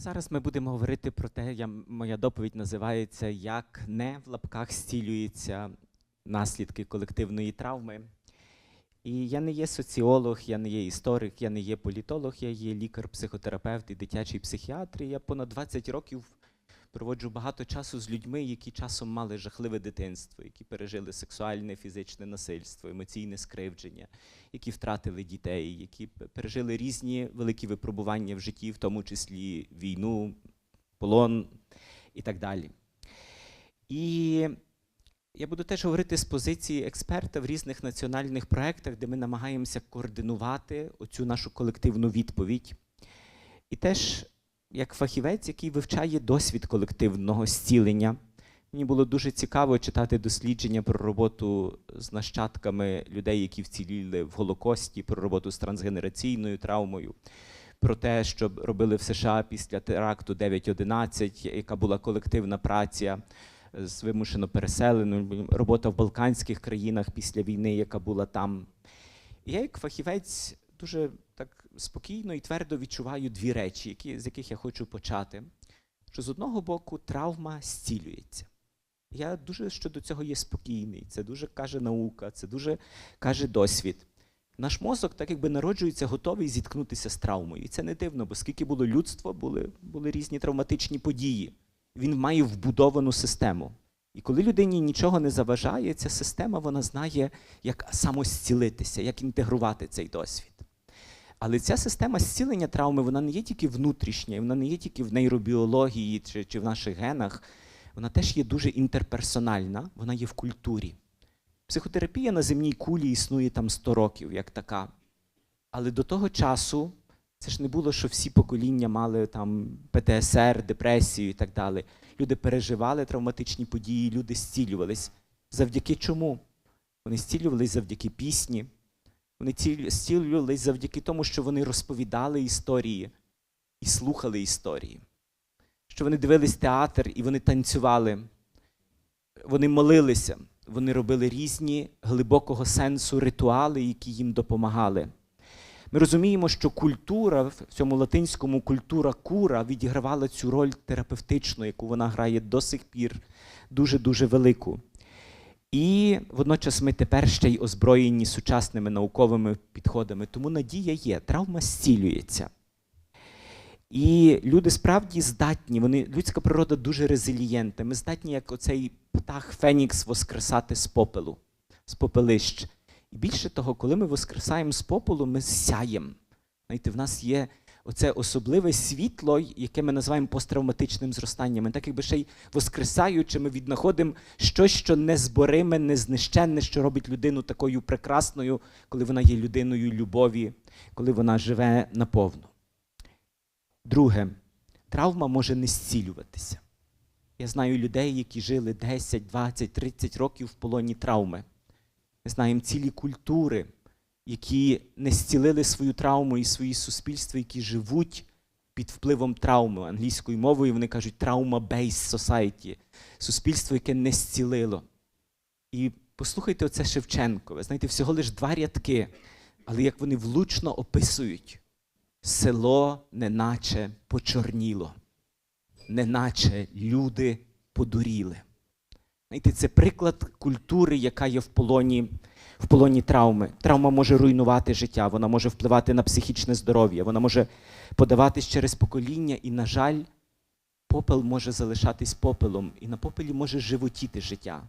Зараз ми будемо говорити про те, я, моя доповідь називається Як не в лапках зцілюються наслідки колективної травми. І я не є соціолог, я не є історик, я не є політолог, я є лікар, психотерапевт і дитячий психіатр. І я понад 20 років проводжу багато часу з людьми, які часом мали жахливе дитинство, які пережили сексуальне, фізичне насильство, емоційне скривдження, які втратили дітей, які пережили різні великі випробування в житті, в тому числі війну, полон і так далі. І я буду теж говорити з позиції експерта в різних національних проєктах, де ми намагаємося координувати оцю нашу колективну відповідь. І теж як фахівець, який вивчає досвід колективного зцілення. Мені було дуже цікаво читати дослідження про роботу з нащадками людей, які вціліли в Голокості, про роботу з трансгенераційною травмою, про те, що робили в США після теракту 9.11, яка була колективна праця з вимушено переселеною, робота в Балканських країнах після війни, яка була там. Я, як фахівець, дуже спокійно і твердо відчуваю дві речі, які, з яких я хочу почати. Що з одного боку травма зцілюється. Я дуже щодо цього є спокійний. Це дуже каже наука, це дуже каже досвід. Наш мозок, так якби народжується, готовий зіткнутися з травмою. І це не дивно, бо скільки було людства, були, були різні травматичні події. Він має вбудовану систему. І коли людині нічого не заважає, ця система вона знає, як самозцілитися, як інтегрувати цей досвід. Але ця система зцілення травми вона не є тільки внутрішня, вона не є тільки в нейробіології чи, чи в наших генах, вона теж є дуже інтерперсональна, вона є в культурі. Психотерапія на земній кулі існує там 100 років, як така. Але до того часу це ж не було, що всі покоління мали там ПТСР, депресію і так далі. Люди переживали травматичні події, люди зцілювались. Завдяки чому? Вони зцілювались завдяки пісні, вони ці- зцілювались завдяки тому, що вони розповідали історії і слухали історії. Що вони дивились театр і вони танцювали, вони молилися, вони робили різні глибокого сенсу ритуали, які їм допомагали. Ми розуміємо, що культура в цьому латинському культура кура відігравала цю роль терапевтичну, яку вона грає до сих пір дуже-дуже велику. І водночас ми тепер ще й озброєні сучасними науковими підходами. Тому надія є, травма зцілюється. І люди справді здатні, вони, людська природа дуже резилієнтна. Ми здатні, як оцей птах Фенікс, воскресати з попелу, з попелищ. І більше того, коли ми воскресаємо з попелу, ми сяємо. Знаєте, в нас є оце особливе світло, яке ми називаємо посттравматичним зростанням. Так якби ще й воскресаючи, ми віднаходимо щось, що незбориме, незнищенне, що робить людину такою прекрасною, коли вона є людиною любові, коли вона живе наповну. Друге, травма може не зцілюватися. Я знаю людей, які жили 10, 20, 30 років в полоні травми. Ми знаємо цілі культури, які не зцілили свою травму і свої суспільства, які живуть під впливом травми. Англійською мовою вони кажуть trauma-based society, суспільство, яке не зцілило. І послухайте оце Шевченко. Ви знаєте, всього лиш два рядки, але як вони влучно описують, село неначе почорніло, неначе люди подуріли. Знаєте, це приклад культури, яка є в полоні, в полоні травми. Травма може руйнувати життя, вона може впливати на психічне здоров'я, вона може подаватись через покоління, і, на жаль, попел може залишатись попелом, і на попелі може животіти життя.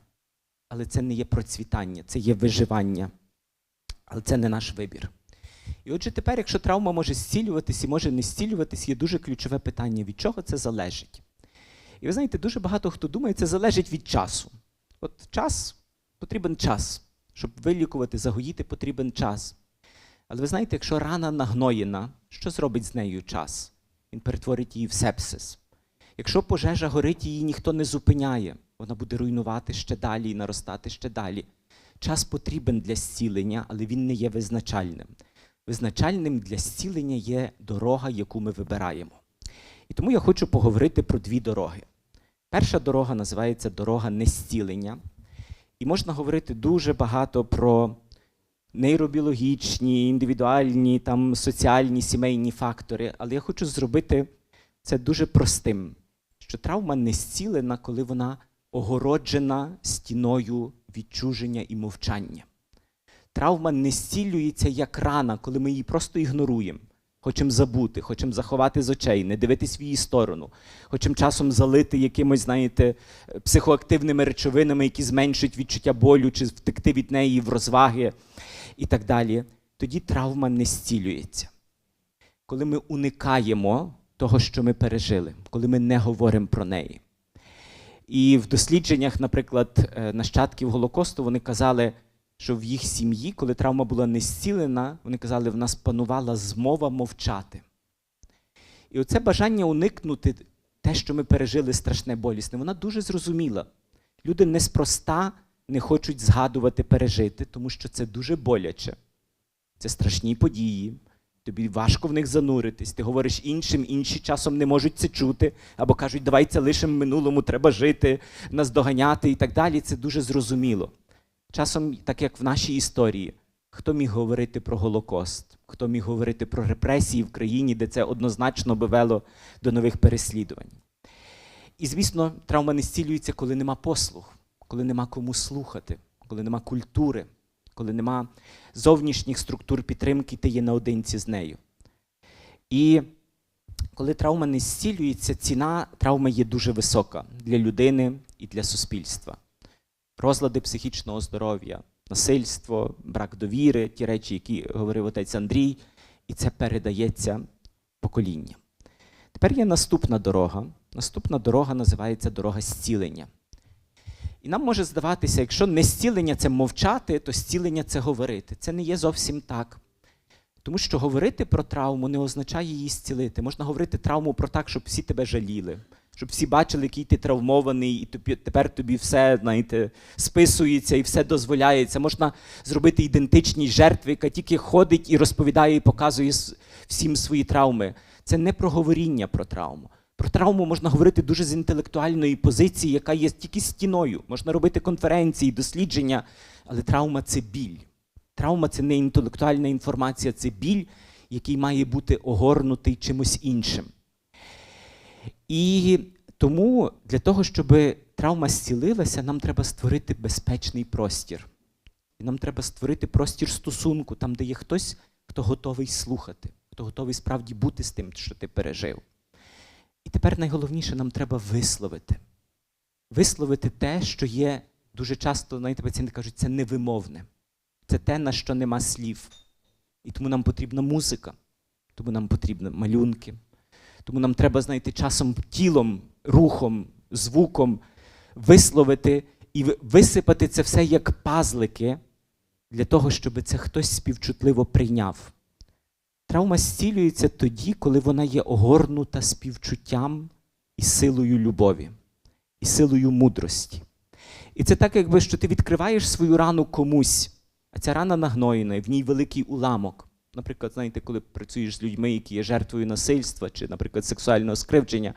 Але це не є процвітання, це є виживання. Але це не наш вибір. І отже, тепер, якщо травма може зцілюватись і може не зцілюватись, є дуже ключове питання, від чого це залежить. І ви знаєте, дуже багато хто думає, це залежить від часу. От час потрібен час. Щоб вилікувати, загоїти, потрібен час. Але ви знаєте, якщо рана нагноєна, що зробить з нею час? Він перетворить її в сепсис. Якщо пожежа горить, її ніхто не зупиняє, вона буде руйнувати ще далі і наростати ще далі. Час потрібен для зцілення, але він не є визначальним. Визначальним для зцілення є дорога, яку ми вибираємо. І тому я хочу поговорити про дві дороги. Перша дорога називається дорога нестілення. І можна говорити дуже багато про нейробіологічні, індивідуальні, там, соціальні, сімейні фактори, але я хочу зробити це дуже простим, що травма не зцілена, коли вона огороджена стіною відчуження і мовчання. Травма не зцілюється як рана, коли ми її просто ігноруємо. Хочемо забути, хочемо заховати з очей, не дивитись в її сторону, хочемо часом залити якимось, знаєте, психоактивними речовинами, які зменшують відчуття болю, чи втекти від неї в розваги і так далі. Тоді травма не зцілюється. Коли ми уникаємо того, що ми пережили, коли ми не говоримо про неї. І в дослідженнях, наприклад, е, нащадків Голокосту, вони казали, що в їх сім'ї, коли травма була не зцілена, вони казали, в нас панувала змова мовчати. І оце бажання уникнути те, що ми пережили страшне болісне, вона дуже зрозуміла. Люди неспроста не хочуть згадувати пережити, тому що це дуже боляче. Це страшні події. Тобі важко в них зануритись. Ти говориш іншим, інші часом не можуть це чути, або кажуть, давай це лишимо минулому, треба жити, нас доганяти і так далі. Це дуже зрозуміло. Часом, так як в нашій історії, хто міг говорити про Голокост, хто міг говорити про репресії в країні, де це однозначно би вело до нових переслідувань. І, звісно, травма не зцілюється, коли нема послуг, коли нема кому слухати, коли нема культури, коли нема зовнішніх структур підтримки, ти є наодинці з нею. І коли травма не зцілюється, ціна травми є дуже висока для людини і для суспільства. Розлади психічного здоров'я, насильство, брак довіри, ті речі, які говорив отець Андрій, і це передається поколінням. Тепер є наступна дорога. Наступна дорога називається дорога зцілення. І нам може здаватися, якщо не зцілення це мовчати, то зцілення це говорити. Це не є зовсім так. Тому що говорити про травму не означає її зцілити. Можна говорити травму про так, щоб всі тебе жаліли, щоб всі бачили, який ти травмований, і тобі, тепер тобі все знаєте, списується і все дозволяється. Можна зробити ідентичність жертви, яка тільки ходить і розповідає і показує всім свої травми. Це не про говоріння про травму. Про травму можна говорити дуже з інтелектуальної позиції, яка є тільки стіною. Можна робити конференції, дослідження, але травма це біль. Травма це не інтелектуальна інформація, це біль, який має бути огорнутий чимось іншим. І тому для того, щоб травма зцілилася, нам треба створити безпечний простір. І нам треба створити простір стосунку, там, де є хтось, хто готовий слухати, хто готовий справді бути з тим, що ти пережив. І тепер найголовніше нам треба висловити. Висловити те, що є дуже часто, знаєте, пацієнти кажуть, це невимовне. Це те, на що нема слів. І тому нам потрібна музика, тому нам потрібні малюнки, тому нам треба, знаєте, часом тілом, рухом, звуком висловити і висипати це все як пазлики для того, щоб це хтось співчутливо прийняв. Травма зцілюється тоді, коли вона є огорнута співчуттям і силою любові, і силою мудрості. І це так, якби що ти відкриваєш свою рану комусь, а ця рана нагноєна, і в ній великий уламок. Наприклад, знаєте, коли працюєш з людьми, які є жертвою насильства чи, наприклад, сексуального скривдження,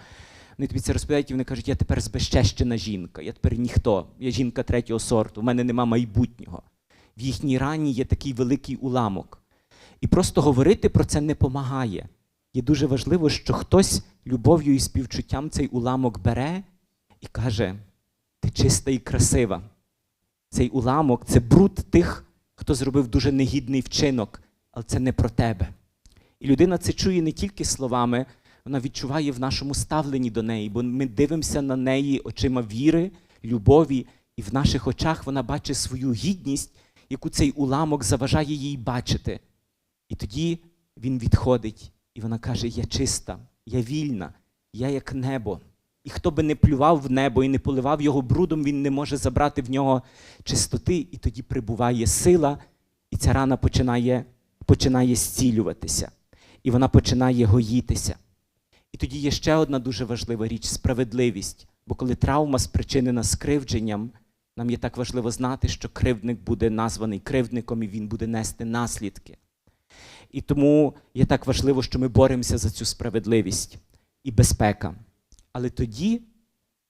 вони тобі це розповідають, і вони кажуть, я тепер збезчещена жінка, я тепер ніхто, я жінка третього сорту, в мене нема майбутнього. В їхній рані є такий великий уламок. І просто говорити про це не помагає. Є дуже важливо, що хтось любов'ю і співчуттям цей уламок бере і каже: ти чиста і красива. Цей уламок це бруд тих, хто зробив дуже негідний вчинок, але це не про тебе. І людина це чує не тільки словами, вона відчуває в нашому ставленні до неї, бо ми дивимося на неї очима віри, любові, і в наших очах вона бачить свою гідність, яку цей уламок заважає їй бачити. І тоді він відходить, і вона каже: Я чиста, я вільна, я як небо. І хто би не плював в небо і не поливав його брудом, він не може забрати в нього чистоти, і тоді прибуває сила, і ця рана починає, починає зцілюватися, і вона починає гоїтися. І тоді є ще одна дуже важлива річ справедливість. Бо коли травма спричинена скривдженням, нам є так важливо знати, що кривдник буде названий кривдником і він буде нести наслідки. І тому є так важливо, що ми боремося за цю справедливість і безпека. Але тоді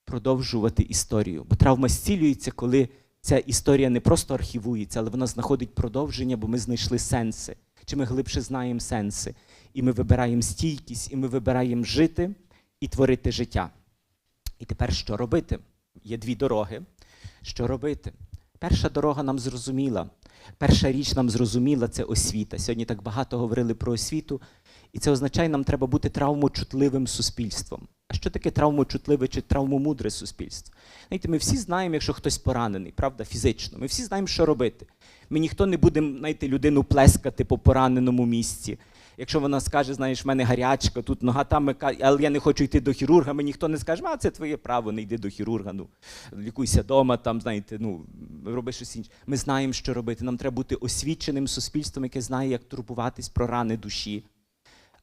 продовжувати історію. Бо травма зцілюється, коли ця історія не просто архівується, але вона знаходить продовження, бо ми знайшли сенси. Чи ми глибше знаємо сенси. І ми вибираємо стійкість, і ми вибираємо жити, і творити життя. І тепер що робити? Є дві дороги. Що робити? Перша дорога нам зрозуміла. Перша річ нам зрозуміла це освіта. Сьогодні так багато говорили про освіту, і це означає, нам треба бути травмочутливим суспільством. А що таке травмочутливе чи травмомудре суспільство? Знаєте, ми всі знаємо, якщо хтось поранений, правда, фізично. Ми всі знаємо, що робити. Ми ніхто не буде знаєте, людину плескати по пораненому місці. Якщо вона скаже, знаєш, в мене гарячка, тут нога там, але я не хочу йти до хірурга, ми ніхто не скаже, а це твоє право, не йди до хірурга, ну лікуйся вдома, там, знаєте, ну роби щось інше. Ми знаємо, що робити. Нам треба бути освіченим суспільством, яке знає, як турбуватись про рани душі.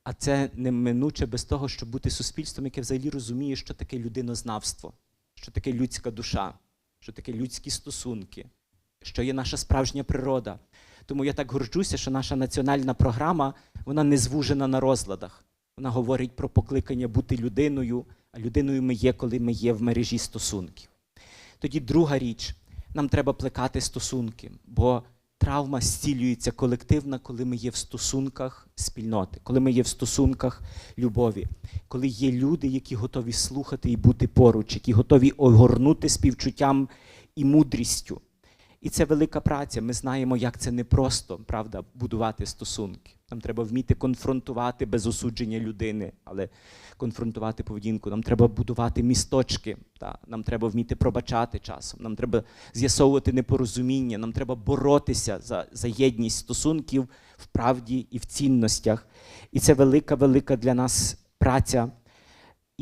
А це неминуче без того, щоб бути суспільством, яке взагалі розуміє, що таке людинознавство, що таке людська душа, що таке людські стосунки, що є наша справжня природа. Тому я так горджуся, що наша національна програма вона не звужена на розладах. Вона говорить про покликання бути людиною, а людиною ми є, коли ми є в мережі стосунків. Тоді друга річ, нам треба плекати стосунки, бо травма зцілюється колективна, коли ми є в стосунках спільноти, коли ми є в стосунках любові, коли є люди, які готові слухати і бути поруч, які готові огорнути співчуттям і мудрістю. І це велика праця. Ми знаємо, як це непросто, правда, будувати стосунки. Нам треба вміти конфронтувати без осудження людини, але конфронтувати поведінку. Нам треба будувати місточки. Та? Нам треба вміти пробачати часом. Нам треба з'ясовувати непорозуміння. Нам треба боротися за, за єдність стосунків в правді і в цінностях. І це велика, велика для нас праця.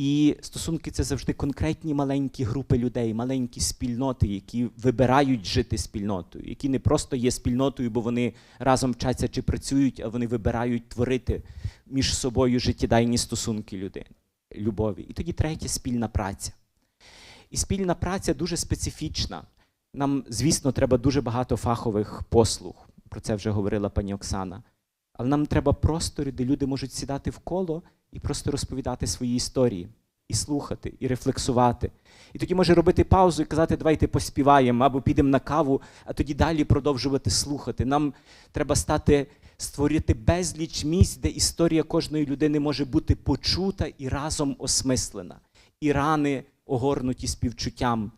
І стосунки це завжди конкретні маленькі групи людей, маленькі спільноти, які вибирають жити спільнотою, які не просто є спільнотою, бо вони разом вчаться чи працюють, а вони вибирають творити між собою життєдайні стосунки людини, любові. І тоді третє спільна праця. І спільна праця дуже специфічна. Нам, звісно, треба дуже багато фахових послуг. Про це вже говорила пані Оксана. Але нам треба простори, де люди можуть сідати в коло і просто розповідати свої історії, і слухати, і рефлексувати. І тоді може робити паузу і казати, давайте поспіваємо, або підемо на каву, а тоді далі продовжувати слухати. Нам треба стати, створити безліч місць, де історія кожної людини може бути почута і разом осмислена, і рани огорнуті співчуттям.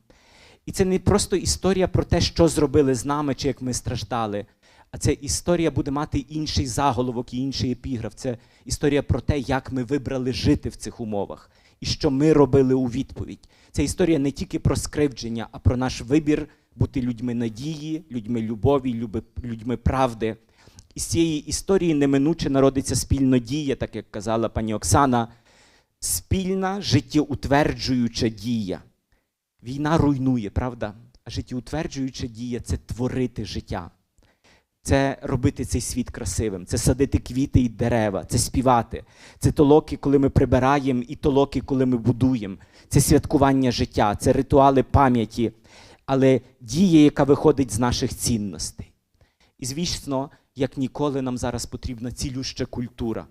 І це не просто історія про те, що зробили з нами, чи як ми страждали. А ця історія буде мати інший заголовок і інший епіграф. Це історія про те, як ми вибрали жити в цих умовах і що ми робили у відповідь. Це історія не тільки про скривдження, а про наш вибір бути людьми надії, людьми любові, людьми правди. І з цієї історії неминуче народиться спільно дія, так як казала пані Оксана, спільна життєутверджуюча дія. Війна руйнує, правда? А життєутверджуюча дія це творити життя це робити цей світ красивим, це садити квіти і дерева, це співати, це толоки, коли ми прибираємо, і толоки, коли ми будуємо, це святкування життя, це ритуали пам'яті, але дія, яка виходить з наших цінностей. І звісно, як ніколи нам зараз потрібна цілюща культура.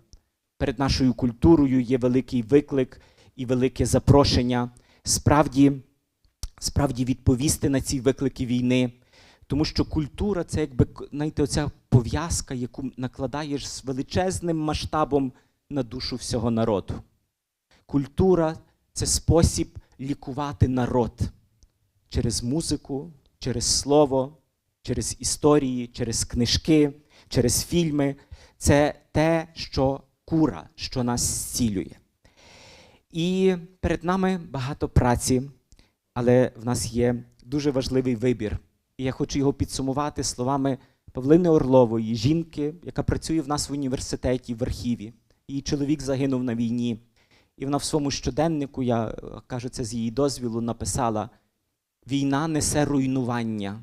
Перед нашою культурою є великий виклик і велике запрошення справді, справді відповісти на ці виклики війни. Тому що культура це якби знаєте, оця пов'язка, яку накладаєш з величезним масштабом на душу всього народу. Культура це спосіб лікувати народ через музику, через слово, через історії, через книжки, через фільми. Це те, що кура, що нас зцілює. І перед нами багато праці, але в нас є дуже важливий вибір. І я хочу його підсумувати словами Павлини Орлової, жінки, яка працює в нас в університеті в архіві. Її чоловік загинув на війні. І вона в своєму щоденнику, я е, кажу це з її дозвілу, написала: війна несе руйнування,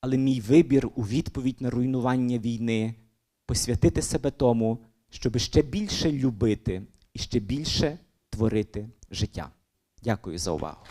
але мій вибір у відповідь на руйнування війни посвятити себе тому, щоб ще більше любити і ще більше творити життя. Дякую за увагу.